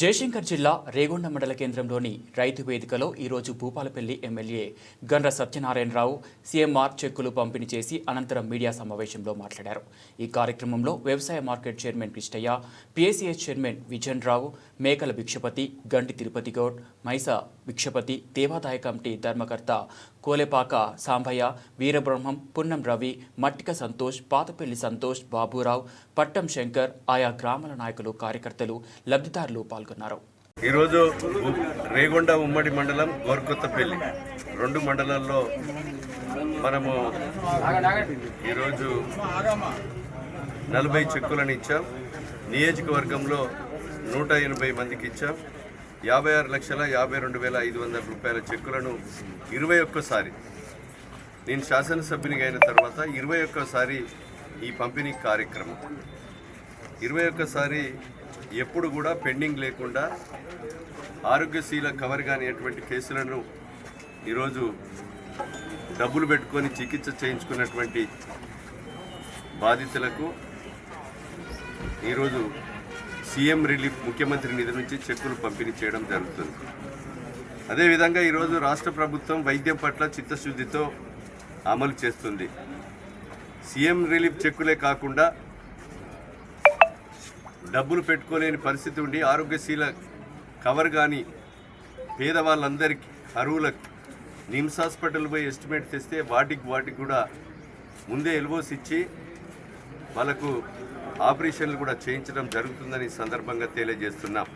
జయశంకర్ జిల్లా రేగొండ మండల కేంద్రంలోని రైతు వేదికలో ఈరోజు భూపాలపల్లి ఎమ్మెల్యే గండ్ర సత్యనారాయణరావు సీఎంఆర్ చెక్కులు పంపిణీ చేసి అనంతరం మీడియా సమావేశంలో మాట్లాడారు. ఈ కార్యక్రమంలో వ్యవసాయ market chairman Krishnaiah PSCS chairman Vijayan Rao Mekala Bhikshapathi Gandi Tirupati Goud మైసా Bhikshapathi దేవాదాయ కమిటీ ధర్మకర్త కోలెపాక సాంబయ్య వీరబ్రహ్మం పున్నం రవి మట్టిక సంతోష్ పాతపల్లి సంతోష్ బాబురావు పట్టం శంకర్ ఆయా గ్రామాల నాయకులు కార్యకర్తలు లబ్ధిదారులు పాల్గొన్నారు. ఈరోజు రేగొండ ఉమ్మడి మండలం గోర్కొత్తపల్లి. రెండు మండలాల్లో మనము ఈరోజు నలభై చెక్కులను ఇచ్చాం. నియోజకవర్గంలో నూట ఎనభై మందికి ఇచ్చాం. యాభై ఆరు లక్షల యాభై రెండు వేల ఐదు వందల రూపాయల చెక్కులను ఇరవై ఒక్కసారి. నేను శాసనసభ్యునిగా అయిన తర్వాత ఇరవై ఒక్కసారి ఈ పంపిణీ కార్యక్రమం. ఇరవై ఒక్కసారి ఎప్పుడు కూడా పెండింగ్ లేకుండా ఆరోగ్యశీల కవర్ కాని అటువంటి కేసులను ఈరోజు డబ్బులు పెట్టుకొని చికిత్స చేయించుకున్నటువంటి బాధితులకు ఈరోజు సీఎం రిలీఫ్ ముఖ్యమంత్రి నిధి నుంచి చెక్కులు పంపిణీ చేయడం జరుగుతుంది. అదేవిధంగా ఈరోజు రాష్ట్ర ప్రభుత్వం వైద్యం పట్ల చిత్తశుద్ధితో అమలు చేస్తుంది. సీఎం రిలీఫ్ చెక్కులే కాకుండా డబ్బులు పెట్టుకోలేని పరిస్థితి ఉండి ఆరోగ్యశీల కవర్ కానీ పేదవాళ్ళందరికీ అరువులకు నిమ్స్ హాస్పిటల్ పోయి ఎస్టిమేట్ తెస్తే వాటికి వాటికి కూడా ముందే ఎల్వోస్ ఇచ్చి వాళ్ళకు ఆపరేషన్లు కూడా చేయించడం జరుగుతుందని సందర్భంగా తెలియజేస్తున్నాం.